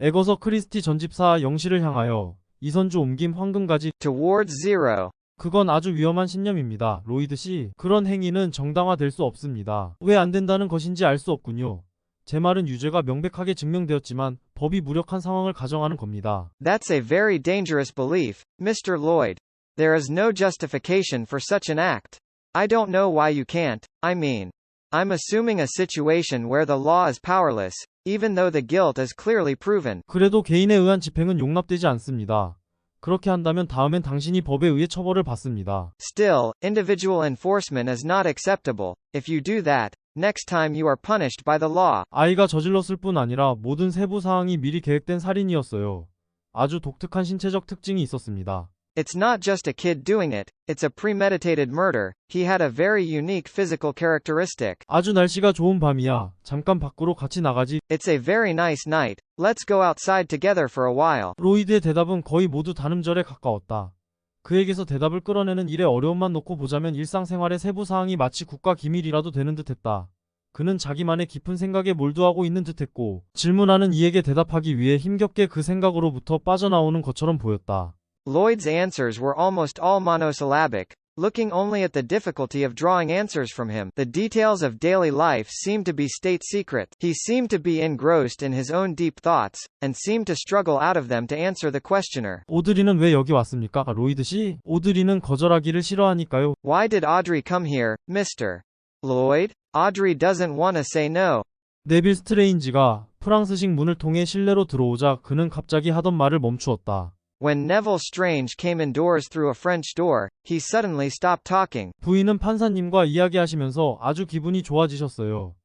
에거서 크리스티 전집사 영실을 향하여 이선주 옮김 황금가지 towards zero. 그건 아주 위험한 신념입니다. 로이드 씨, 그런 행위는 정당화될 수 없습니다. 왜 안 된다는 것인지 알 수 없군요. 제 말은 유죄가 명백하게 증명되었지만 법이 무력한 상황을 가정하는 겁니다. That's a very dangerous belief, Mr. Lloyd. There is no justification for such an act. I don't know why you can't, I mean. I'm assuming a situation where the law is powerless, even though the guilt is clearly proven. 그래도 개인에 의한 집행은 용납되지 않습니다. 그렇게 한다면 다음엔 당신이 법에 의해 처벌을 받습니다. Still, individual enforcement is not acceptable. If you do that, next time you are punished by the law. 아이가 저질렀을 뿐 아니라 모든 세부 사항이 미리 계획된 살인이었어요. 아주 독특한 신체적 특징이 있었습니다. It's not just a kid doing it, it's a premeditated murder. He had a very unique physical characteristic. 아주 날씨가 좋은 밤이야. 잠깐 밖으로 같이 나가지. It's a very nice night. Let's go outside together for a while. 로이드의 대답은 거의 모두 단음절에 가까웠다. 그에게서 대답을 끌어내는 일에 어려움만 놓고 보자면 일상생활의 세부 사항이 마치 국가 기밀이라도 되는 듯했다. 그는 자기만의 깊은 생각에 몰두하고 있는 듯했고 질문하는 이에게 대답하기 위해 힘겹게 그 생각으로부터 빠져나오는 것처럼 보였다. Lloyd's answers were almost all monosyllabic. Looking only at the difficulty of drawing answers from him, the details of daily life seemed to be state secret. He seemed to be engrossed in his own deep thoughts, and seemed to struggle out of them to answer the questioner. 오드리는 왜 여기 왔습니까? 아, 로이드 씨? 오드리는 거절하기를 싫어하니까요. Why did Audrey come here, Mr. Lloyd? Audrey doesn't want to say no. 네빌 스트레인지가 프랑스식 문을 통해 실내로 들어오자 그는 갑자기 하던 말을 멈추었다. When Neville Strange came indoors through a French door, he suddenly stopped talking. 부인은 판사님과 이야기하시면서 아주 기분이 좋아지셨어요.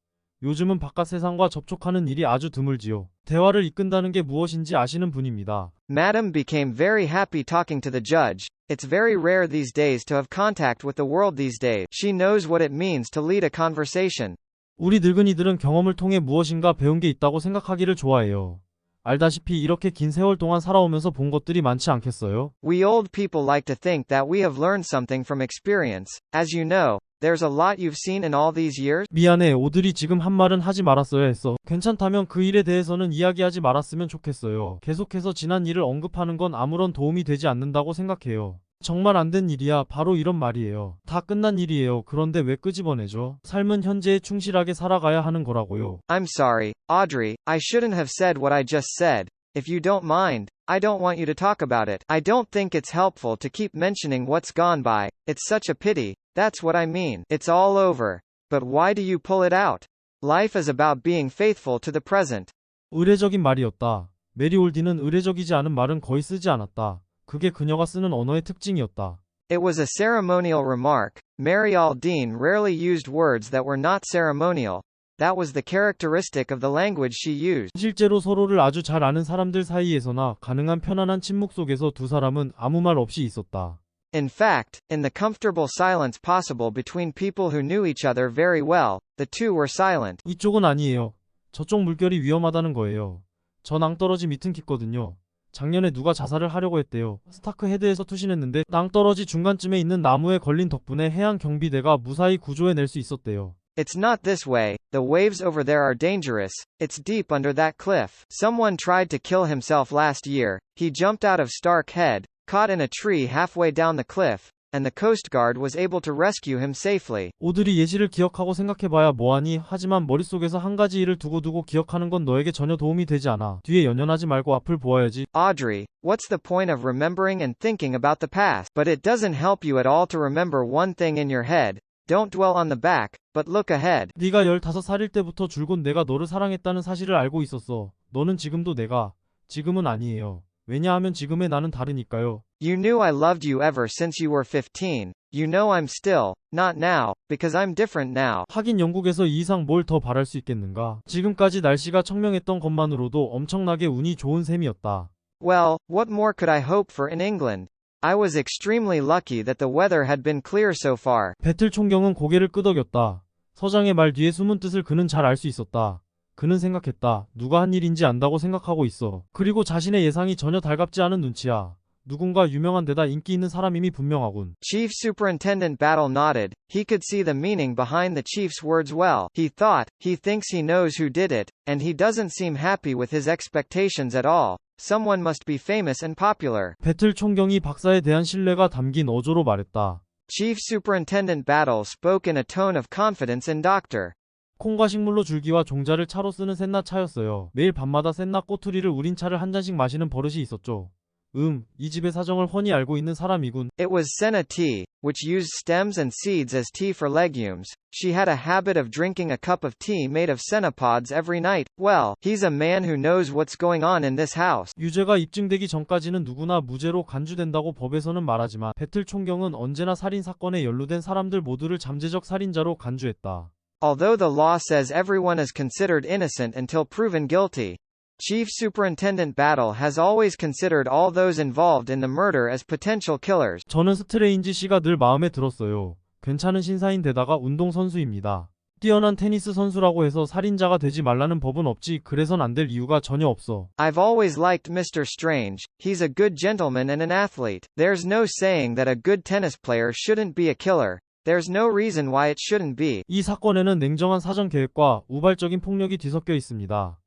요즘은 바깥 세상과 접촉하는 일이 아주 드물지요. 대화를 이끈다는 게 무엇인지 아시는 분입니다. Madame became very happy talking to the judge. It's very rare these days to have contact with the world these days. She knows what it means to lead a conversation. 우리 늙은이들은 경험을 통해 무엇인가 배운 게 있다고 생각하기를 좋아해요. 알다시피 이렇게 긴 세월 동안 살아오면서 본 것들이 많지 않겠어요? We old people like to think that we have learned something from experience. As you know, there's a lot you've seen in all these years. 미안해, 오들이 지금 한 말은 하지 말았어야 했어. 괜찮다면 그 일에 대해서는 이야기하지 말았으면 좋겠어요. 계속해서 지난 일을 언급하는 건 아무런 도움이 되지 않는다고 생각해요. 정말 안 된 일이야. 바로 이런 말이에요. 다 끝난 일이에요. 그런데 왜 끄집어내죠? 삶은 현재에 충실하게 살아가야 하는 거라고요. I'm sorry, Audrey, I shouldn't have said what I just said. If you don't mind, I don't want you to talk about it. I don't think it's helpful to keep mentioning what's gone by. It's such a pity. That's what I mean. It's all over. But why do you pull it out? Life is about being faithful to the present. 의례적인 말이었다. 메리 올디는 의례적이지 않은 말은 거의 쓰지 않았다. 그게 그녀가 쓰는 언어의 특징이었다. It was a ceremonial remark. Mary Aldine rarely used words that were not ceremonial. That was the characteristic of the language she used. 실제로 서로를 아주 잘 아는 사람들 사이에서나 가능한 편안한 침묵 속에서 두 사람은 아무 말 없이 있었다. In fact, in the comfortable silence possible between people who knew each other very well, the two were silent. 이쪽은 아니에요. 저쪽 물결이 위험하다는 거예요. 저 낭떠러지 밑은 깊거든요. 작년에 누가 자살을 하려고 했대요. 스타크 헤드에서 투신했는데 낭떠러지 중간쯤에 있는 나무에 걸린 덕분에 해양 경비대가 무사히 구조해낼 수 있었대요. It's not this way. The waves over there are dangerous. It's deep under that cliff. Someone tried to kill himself last year. He jumped out of Stark Head, caught in a tree halfway down the cliff, and the Coast Guard was able to rescue him safely. 오들이 예시를 기억하고 생각해봐야 뭐하니 하지만 머릿속에서 한 가지 일을 두고두고 기억하는 건 너에게 전혀 도움이 되지 않아. 뒤에 연연하지 말고 앞을 보아야지. Audrey, what's the point of remembering and thinking about the past? But it doesn't help you at all to remember one thing in your head. Don't dwell on the back, but look ahead. 네가 15살일 때부터 줄곧 내가 너를 사랑했다는 사실을 알고 있었어. 너는 지금도 내가 지금은 아니에요. 왜냐하면 지금의 나는 다르니까요. You knew I loved you ever since you were 15. You know I'm still, not now, because I'm different now. 하긴 영국에서 이 이상 뭘 더 바랄 수 있겠는가? 지금까지 날씨가 청명했던 것만으로도 엄청나게 운이 좋은 셈이었다. Well, what more could I hope for in England? I was extremely lucky that the weather had been clear so far. 배틀 총경은 고개를 끄덕였다. 서장의 말 뒤에 숨은 뜻을 그는 잘 알 수 있었다. 그는 생각했다. 누가 한 일인지 안다고 생각하고 있어. 그리고 자신의 예상이 전혀 달갑지 않은 눈치야. 누군가 유명한 데다 인기 있는 사람임이 분명하군. Chief Superintendent Battle nodded. He could see the meaning behind the chief's words well. He thought, he thinks he knows who did it, and he doesn't seem happy with his expectations at all. Someone must be famous and popular. 배틀 총경이 박사에 대한 신뢰가 담긴 어조로 말했다. Chief Superintendent Battle spoke in a tone of confidence in Doctor. 콩과 식물로 줄기와 종자를 차로 쓰는 셋나 차였어요. 매일 밤마다 셋나 꼬투리를 우린 차를 한 잔씩 마시는 버릇이 있었죠. 음, 이 집의 사정을 훤히 알고 있는 사람이군. It was senna tea, which used stems and seeds as tea for legumes. She had a habit of drinking a cup of tea made of senna pods every night. Well, he's a man who knows what's going on in this house. 유죄가 입증되기 전까지는 누구나 무죄로 간주된다고 법에서는 말하지만 배틀 총경은 언제나 살인 사건에 연루된 사람들 모두를 잠재적 살인자로 간주했다. Although the law says everyone is considered innocent until proven guilty, Chief Superintendent Battle has always considered all those involved in the murder as potential killers. 저는 스트레인지 씨가 늘 마음에 들었어요. 괜찮은 신사인데다가 운동선수입니다. 뛰어난 테니스 선수라고 해서 살인자가 되지 말라는 법은 없지 그래선 안 될 이유가 전혀 없어. I've always liked Mr. Strange. He's a good gentleman and an athlete. There's no saying that a good tennis player shouldn't be a killer. There's no reason why it shouldn't be. 이 사건에는 냉정한 사전 계획과 우발적인 폭력이 뒤섞여 있습니다.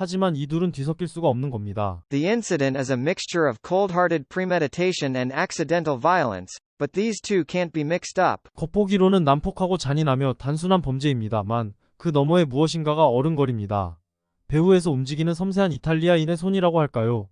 하지만 이 둘은 뒤섞일 수가 없는 겁니다. The incident is a mixture of cold-hearted premeditation and accidental violence, but these two can't be mixed up. 겉보기로는 난폭하고 잔인하며 단순한 범죄입니다만 그 너머에 무엇인가가 어른거립니다. 배후에서 움직이는 섬세한 이탈리아인의 손이라고 할까요?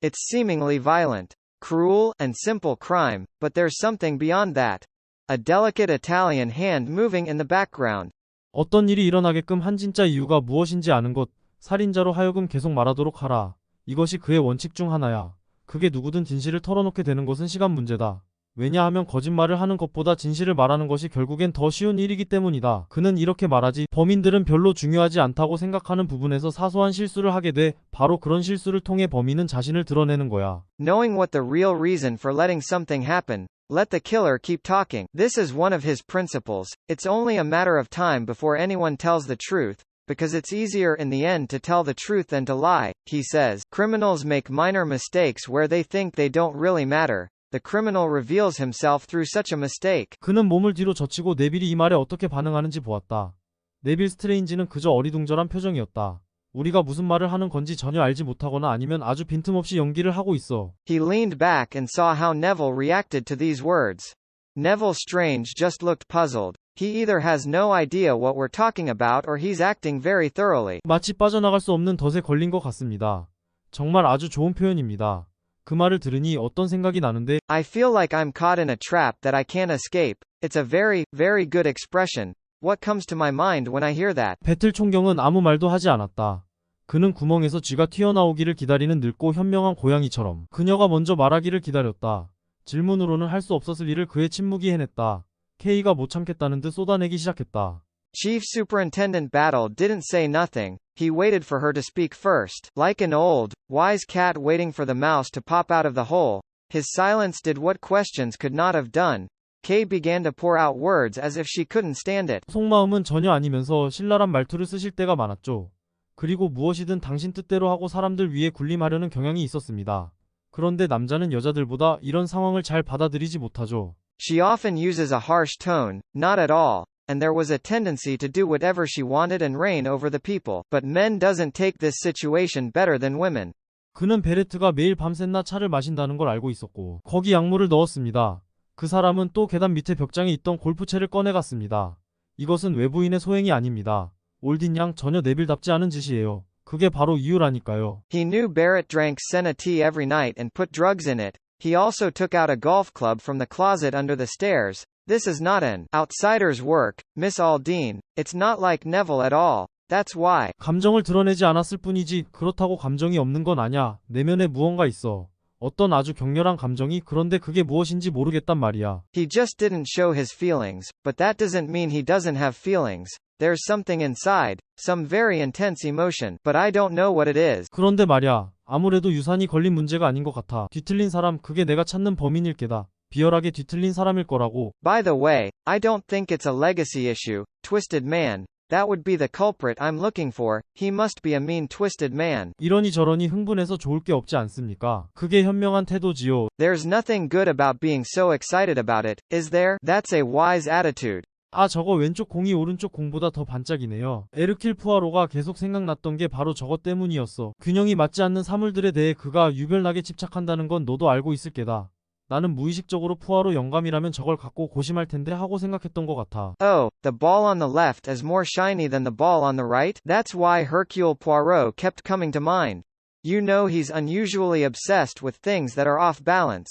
It's seemingly violent, cruel, and simple crime, but there's something beyond that. A delicate Italian hand moving in the background. 어떤 일이 일어나게끔 한 진짜 이유가 무엇인지 아는 것, 살인자로 하여금 계속 말하도록 하라. 이것이 그의 원칙 중 하나야. 그게 누구든 진실을 털어놓게 되는 것은 시간 문제다. 왜냐하면 거짓말을 하는 것보다 진실을 말하는 것이 결국엔 더 쉬운 일이기 때문이다. 그는 이렇게 말하지 범인들은 별로 중요하지 않다고 생각하는 부분에서 사소한 실수를 하게 돼 바로 그런 실수를 통해 범인은 자신을 드러내는 거야. Knowing what the real reason for letting something happen, let the killer keep talking. This is one of his principles. It's only a matter of time before anyone tells the truth, because it's easier in the end to tell the truth than to lie, he says. Criminals make minor mistakes where they think they don't really matter. The criminal reveals himself through such a mistake. 그는 몸을 뒤로 젖히고 네빌이 이 말에 어떻게 반응하는지 보았다. 네빌 스트레인지는 그저 어리둥절한 표정이었다. 우리가 무슨 말을 하는 건지 전혀 알지 못하거나 아니면 아주 빈틈없이 연기를 하고 있어. He leaned back and saw how Neville reacted to these words. Neville Strange just looked puzzled. He either has no idea what we're talking about or he's acting very thoroughly. 마치 빠져나갈 수 없는 덫에 걸린 것 같습니다. 정말 아주 좋은 표현입니다. 그 말을 들으니 어떤 생각이 나는데 I feel like I'm caught in a trap that I can't escape. It's a very, very good expression. What comes to my mind when I hear that? 배틀 총경은 아무 말도 하지 않았다. 그는 구멍에서 쥐가 튀어나오기를 기다리는 늙고 현명한 고양이처럼 그녀가 먼저 말하기를 기다렸다. 질문으로는 할 수 없었을 일을 그의 침묵이 해냈다. 케이가 못 참겠다는 듯 쏟아내기 시작했다. Chief Superintendent Battle didn't say nothing. He waited for her to speak first. Like an old, wise cat waiting for the mouse to pop out of the hole, his silence did what questions could not have done. Kay began to pour out words as if she couldn't stand it. 속마음은 전혀 아니면서 신랄한 말투를 쓰실 때가 많았죠. 그리고 무엇이든 당신 뜻대로 하고 사람들 위에 군림하려는 경향이 있었습니다. 그런데 남자는 여자들보다 이런 상황을 잘 받아들이지 못하죠. She often uses a harsh tone, not at all, and there was a tendency to do whatever she wanted and reign over the people. But men doesn't take this situation better than women. 그는 베레트가 매일 밤새나 차를 마신다는 걸 알고 있었고 거기 약물을 넣었습니다. 그 사람은 또 계단 밑에 벽장에 있던 골프채를 꺼내갔습니다. 이것은 외부인의 소행이 아닙니다. 올딘 양 전혀 내빌답지 않은 짓이에요. 그게 바로 이유라니까요. He knew Barrett drank senna tea every night and put drugs in it. He also took out a golf club from the closet under the stairs. This is not an outsider's work, Miss Aldine. It's not like Neville at all. That's why. 감정을 드러내지 않았을 뿐이지 그렇다고 감정이 없는 건 아냐. 내면에 무언가 있어. 어떤 아주 격렬한 감정이 그런데 그게 무엇인지 모르겠단 말이야. He just didn't show his feelings, but that doesn't mean he doesn't have feelings. There's something inside, some very intense emotion, but I don't know what it is. 그런데 말야, 아무래도 유산이 걸린 문제가 아닌 것 같아. 뒤틀린 사람, 그게 내가 찾는 범인일 게다. 비열하게 뒤틀린 사람일 거라고. By the way, I don't think it's a legacy issue, Twisted Man. That would be the culprit I'm looking for. He must be a mean twisted man. 이러니 저러니 흥분해서 좋을 게 없지 않습니까? 그게 현명한 태도지요. There's nothing good about being so excited about it, is there? That's a wise attitude. 아 저거 왼쪽 공이 오른쪽 공보다 더 반짝이네요. 에르킬 푸아로가 계속 생각났던 게 바로 저것 때문이었어. 균형이 맞지 않는 사물들에 대해 그가 유별나게 집착한다는 건 너도 알고 있을 게다. 나는 무의식적으로 푸아로 영감이라면 저걸 갖고 고심할 텐데 하고 생각했던 것 같아. Oh, the ball on the left is more shiny than the ball on the right? That's why Hercule Poirot kept coming to mind. You know he's unusually obsessed with things that are off balance.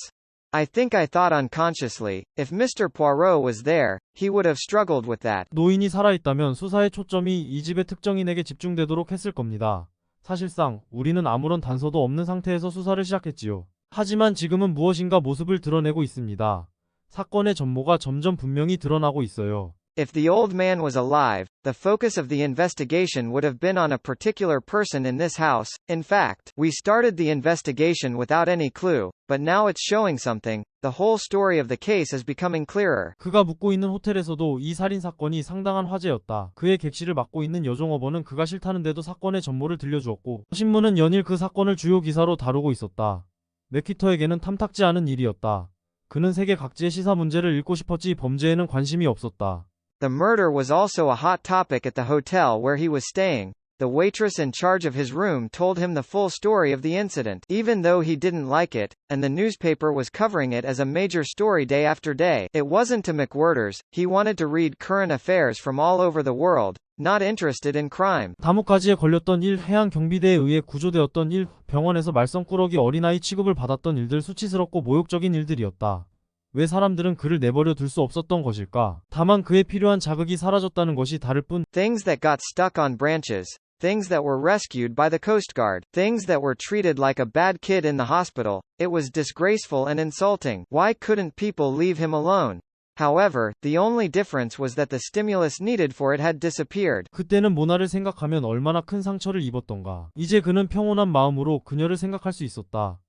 I think I thought unconsciously, if Mr. Poirot was there, he would have struggled with that. 노인이 살아있다면 수사의 초점이 이 집의 특정인에게 집중되도록 했을 겁니다. 사실상 우리는 아무런 단서도 없는 상태에서 수사를 시작했지요. 하지만 지금은 무엇인가 모습을 드러내고 있습니다. 사건의 전모가 점점 분명히 드러나고 있어요. If the old man was alive, the focus of the investigation would have been on a particular person in this house. In fact, we started the investigation without any clue, but now it's showing something. The whole story of the case is becoming clearer. 그가 묵고 있는 호텔에서도 이 살인 사건이 상당한 화제였다. 그의 객실을 맡고 있는 여종업원은 그가 싫다는데도 사건의 전모를 들려주었고 신문은 연일 그 사건을 주요 기사로 다루고 있었다. 맥키터에게는 탐탁지 않은 일이었다. 그는 세계 각지의 시사 문제를 읽고 싶었지 범죄에는 관심이 없었다. The murder was also a hot topic at the hotel where he was staying. The waitress in charge of his room told him the full story of the incident, even though he didn't like it, and the newspaper was covering it as a major story day after day. It wasn't to McWhirters, he wanted to read current affairs from all over the world, not interested in crime. 다무까지에 걸렸던 일, 해양 경비대에 의해 구조되었던 일, 병원에서 말썽꾸러기 어린아이 취급을 받았던 일들 수치스럽고 모욕적인 일들이었다. 왜 사람들은 그를 내버려 둘 수 없었던 것일까? 다만 그에 필요한 자극이 사라졌다는 것이 다를 뿐 Things that got stuck on branches. Things that were rescued by the Coast Guard. Things that were treated like a bad kid in the hospital. It was disgraceful and insulting. Why couldn't people leave him alone? However, the only difference was that the stimulus needed for it had disappeared. 그때는 모나를 생각하면 얼마나 큰 상처를 입었던가. 이제 그는 평온한 마음으로 그녀를 생각할 수 있었다.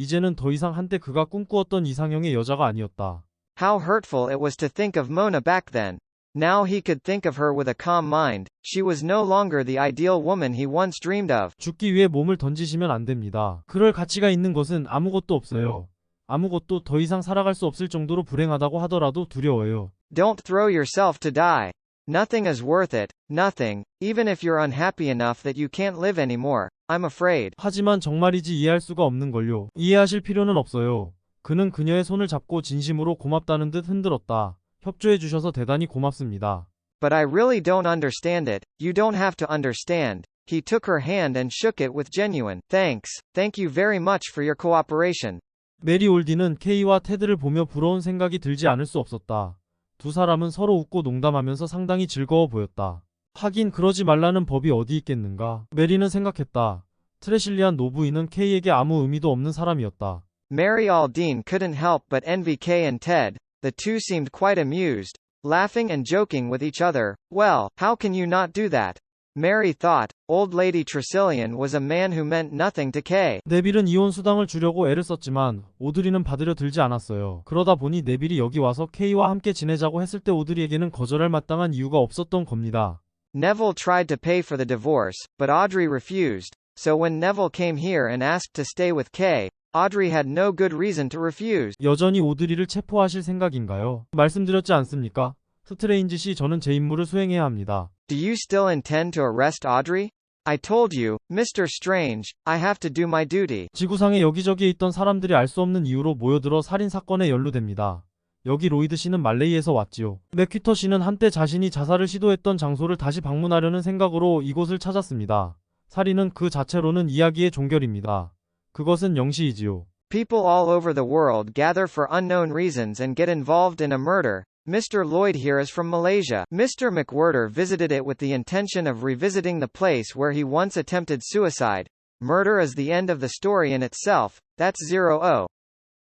이제는 더 이상 한때 그가 꿈꾸었던 이상형의 여자가 아니었다. How hurtful it was to think of Mona back then. Now he could think of her with a calm mind. She was no longer the ideal woman he once dreamed of. 죽기 위해 몸을 던지시면 안 됩니다. 그럴 가치가 있는 것은 아무것도 없어요. 아무것도 더 이상 살아갈 수 없을 정도로 불행하다고 하더라도 두려워요. Don't throw yourself to die. Nothing is worth it, nothing, even if you're unhappy enough that you can't live anymore. I'm afraid. 하지만 정말이지 이해할 수가 없는 걸요. 이해하실 필요는 없어요. 그는 그녀의 손을 잡고 진심으로 고맙다는 듯 흔들었다. 협조해 주셔서 대단히 고맙습니다. But I really don't understand it. You don't have to understand. He took her hand and shook it with genuine thanks. Thank you very much for your cooperation. 메리 올디는 케이와 테드를 보며 부러운 생각이 들지 않을 수 없었다. 두 사람은 서로 웃고 농담하면서 상당히 즐거워 보였다. 하긴 그러지 말라는 법이 어디 있겠는가. 메리는 생각했다. 트레실리안 노부인은 케이에게 아무 의미도 없는 사람이었다. Mary Aldine couldn't help but envy Kay and Ted. The two seemed quite amused, laughing and joking with each other. Well, how can you not do that? Mary thought, old lady Tresillian was a man who meant nothing to Kay. 네빌은 이혼 수당을 주려고 애를 썼지만 오드리는 받으려 들지 않았어요. 그러다 보니 네빌이 여기 와서 케이와 함께 지내자고 했을 때 오드리에게는 거절할 마땅한 이유가 없었던 겁니다. Neville tried to pay for the divorce, but Audrey refused. So when Neville came here and asked to stay with Kay, Audrey had no good reason to refuse. 여전히 오드리를 체포하실 생각인가요? 말씀드렸지 않습니까? 스트레인지 씨 저는 제 임무를 수행해야 합니다. Do you still intend to arrest Audrey? I told you, Mr. Strange, I have to do my duty. 지구상에 여기저기에 있던 사람들이 알 수 없는 이유로 모여들어 살인 사건에 연루됩니다. 여기 로이드 씨는 말레이에서 왔지요. 맥퀴터 씨는 한때 자신이 자살을 시도했던 장소를 다시 방문하려는 생각으로 이곳을 찾았습니다. 살인은 그 자체로는 이야기의 종결입니다. 그것은 영시이지요. People all over the world gather for unknown reasons and get involved in a murder. Mr. Lloyd here is from Malaysia. Mr. McWhirter visited it with the intention of revisiting the place where he once attempted suicide. Murder is the end of the story in itself. That's zero O.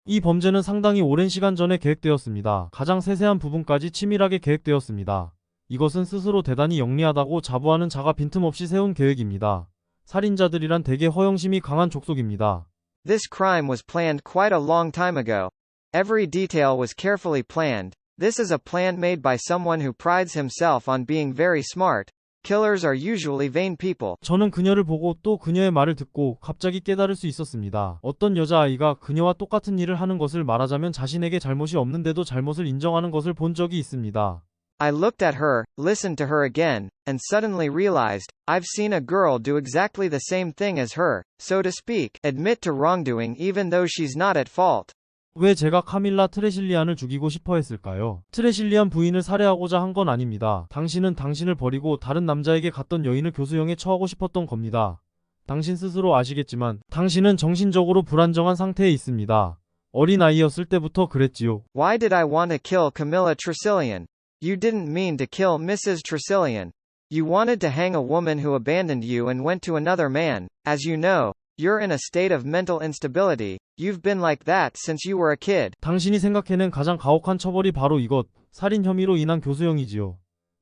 이 범죄는 상당히 오랜 시간 전에 계획되었습니다. 가장 세세한 부분까지 치밀하게 계획되었습니다. 이것은 스스로 대단히 영리하다고 자부하는 자가 빈틈없이 세운 계획입니다. 살인자들이란 대개 허영심이 강한 족속입니다. This crime was planned quite a long time ago. Every detail was carefully planned. This is a plan made by someone who prides himself on being very smart. Killers are usually vain people. 저는 그녀를 보고 또 그녀의 말을 듣고 갑자기 깨달을 수 있었습니다. 어떤 여자아이가 그녀와 똑같은 일을 하는 것을 말하자면 자신에게 잘못이 없는데도 잘못을 인정하는 것을 본 적이 있습니다. I looked at her, listened to her again, and suddenly realized, I've seen a girl do exactly the same thing as her, so to speak, admit to wrongdoing even though she's not at fault. 왜 제가 카밀라 트레실리안을 죽이고 싶어 했을까요? 트레실리안 부인을 살해하고자 한 건 아닙니다. 당신은 당신을 버리고 다른 남자에게 갔던 여인을 교수형에 처하고 싶었던 겁니다. 당신 스스로 아시겠지만 당신은 정신적으로 불안정한 상태에 있습니다. 어린아이였을 때부터 그랬지요. Why did I want to kill Camilla Tresillian? You didn't mean to kill Mrs. Tresillian. You wanted to hang a woman who abandoned you and went to another man. As you know, you're in a state of mental instability. You've been like that since you were a kid. 당신이 생각해낸 가장 가혹한 처벌이 바로 이것, 살인 혐의로 인한 교수형이지요.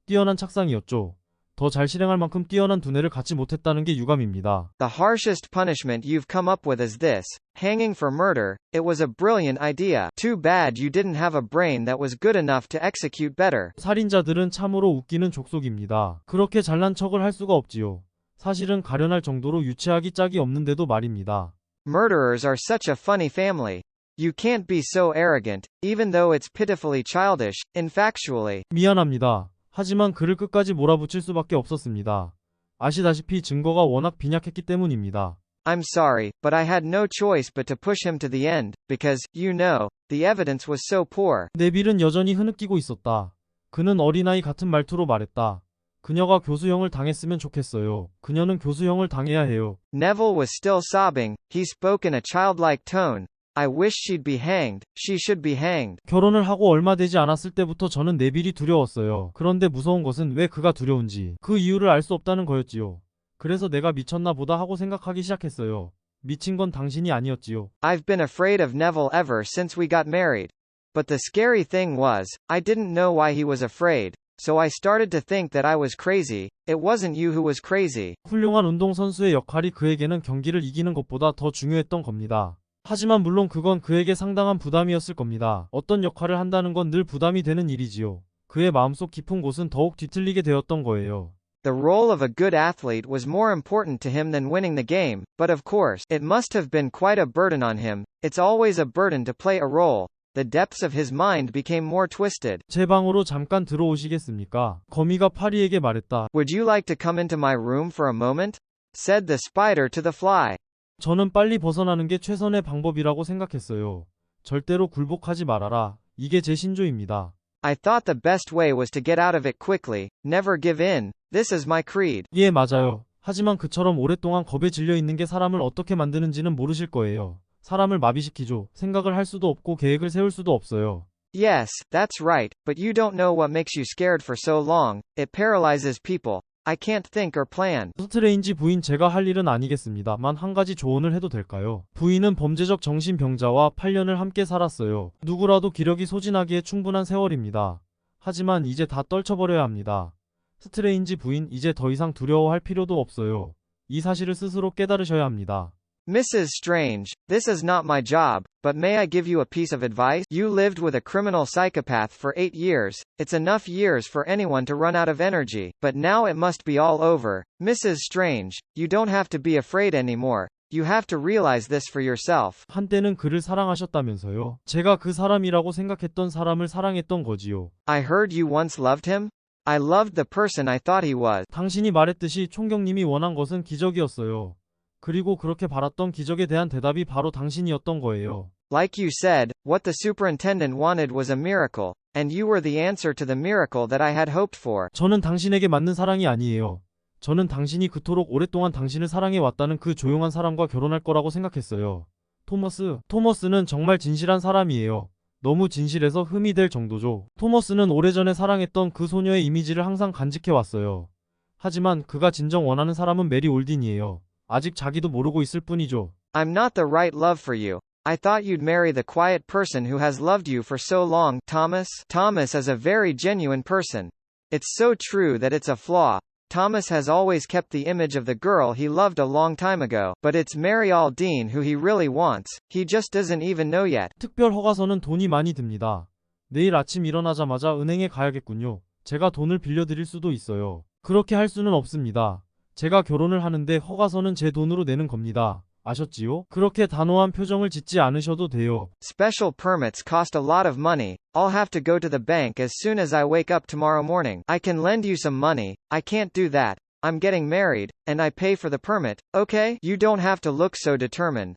뛰어난 착상이었죠. 더 잘 실행할 만큼 뛰어난 두뇌를 갖지 못했다는 게 유감입니다. The harshest punishment you've come up with is this hanging for murder. It was a brilliant idea. Too bad you didn't have a brain that was good enough to execute better. 살인자들은 참으로 웃기는 족속입니다. 그렇게 잘난 척을 할 수가 없지요. 사실은 가련할 정도로 유치하기 짝이 없는데도 말입니다. Murderers are such a funny family. You can't be so arrogant, even though it's pitifully childish, infactually. 미안합니다. 하지만 그를 끝까지 몰아붙일 수밖에 없었습니다. 아시다시피 증거가 워낙 빈약했기 때문입니다. I'm sorry, but I had no choice but to push him to the end, because, you know, the evidence was so poor. 네빌은 여전히 흐느끼고 있었다. 그는 어린아이 같은 말투로 말했다. 그녀가 교수형을 당했으면 좋겠어요. 그녀는 교수형을 당해야 해요. Neville was still sobbing, he spoke in a childlike tone. I wish she'd be hanged, she should be hanged. 결혼을 하고 얼마 되지 않았을 때부터 저는 네빌이 두려웠어요. 그런데 무서운 것은 왜 그가 두려운지 그 이유를 알 수 없다는 거였지요. 그래서 내가 미쳤나 보다 하고 생각하기 시작했어요. 미친 건 당신이 아니었지요. I've been afraid of Neville ever since we got married. But the scary thing was, I didn't know why he was afraid, so I started to think that I was crazy. It wasn't you who was crazy. 훌륭한 운동선수의 역할이 그에게는 경기를 이기는 것보다 더 중요했던 겁니다. 하지만 물론 그건 그에게 상당한 부담이었을 겁니다. 어떤 역할을 한다는 건 늘 부담이 되는 일이지요. 그의 마음속 깊은 곳은 더욱 뒤틀리게 되었던 거예요. The role of a good athlete was more important to him than winning the game, but of course, it must have been quite a burden on him. It's always a burden to play a role. The depths of his mind became more twisted. 제 방으로 잠깐 들어오시겠습니까? 거미가 파리에게 말했다. Would you like to come into my room for a moment? said the spider to the fly. 저는 빨리 벗어나는 게 최선의 방법이라고 생각했어요. 절대로 굴복하지 말아라. 이게 제 신조입니다. I thought the best way was to get out of it quickly, never give in. This is my creed. 예, 맞아요. 하지만 그처럼 오랫동안 겁에 질려 있는 게 사람을 어떻게 만드는지는 모르실 거예요. 사람을 마비시키죠. 생각을 할 수도 없고 계획을 세울 수도 없어요. Yes, that's right, but you don't know what makes you scared for so long. It paralyzes people. I can't think or plan. 스트레인지 부인 제가 할 일은 아니겠습니다만 한 가지 조언을 해도 될까요? 부인은 범죄적 정신병자와 8년을 함께 살았어요. 누구라도 기력이 소진하기에 충분한 세월입니다. 하지만 이제 다 떨쳐버려야 합니다. 스트레인지 부인 이제 더 이상 두려워할 필요도 없어요. 이 사실을 스스로 깨달으셔야 합니다. Mrs. Strange, this is not my job, but may I give you a piece of advice? You lived with a criminal psychopath for eight years. It's enough years for anyone to run out of energy, but now it must be all over. Mrs. Strange, you don't have to be afraid anymore. You have to realize this for yourself. 한때는 그를 사랑하셨다면서요. 제가 그 사람이라고 생각했던 사람을 사랑했던 거지요. I heard you once loved him? I loved the person I thought he was. 당신이 말했듯이 총경님이 원한 것은 기적이었어요. 그리고 그렇게 바랐던 기적에 대한 대답이 바로 당신이었던 거예요. Like you said, what the superintendent wanted was a miracle, and you were the answer to the miracle that I had hoped for. 저는 당신에게 맞는 사랑이 아니에요. 저는 당신이 그토록 오랫동안 당신을 사랑해 왔다는 그 조용한 사람과 결혼할 거라고 생각했어요. 토머스, 토머스는 정말 진실한 사람이에요. 너무 진실해서 흠이 될 정도죠. 토머스는 오래전에 사랑했던 그 소녀의 이미지를 항상 간직해 왔어요. 하지만 그가 진정 원하는 사람은 메리 올딘이에요. 아직 자기도 모르고 있을 뿐이죠. I'm not the right love for you. I thought you'd marry the quiet person who has loved you for so long, Thomas. Thomas is a very genuine person. It's so true that it's a flaw. Thomas has always kept the image of the girl he loved a long time ago, but it's Mary Aldine who he really wants. He just doesn't even know yet. 특별 허가서는 돈이 많이 듭니다. 내일 아침 일어나자마자 은행에 가야겠군요. 제가 돈을 빌려드릴 수도 있어요. 그렇게 할 수는 없습니다. 제가 결혼을 하는데 허가서는 제 돈으로 내는 겁니다. 아셨지요? 그렇게 단호한 표정을 짓지 않으셔도 돼요. Special permits cost a lot of money. I'll have to go to the bank as soon as I wake up tomorrow morning. I can lend you some money. I can't do that. I'm getting married, and I pay for the permit, okay? You don't have to look so determined.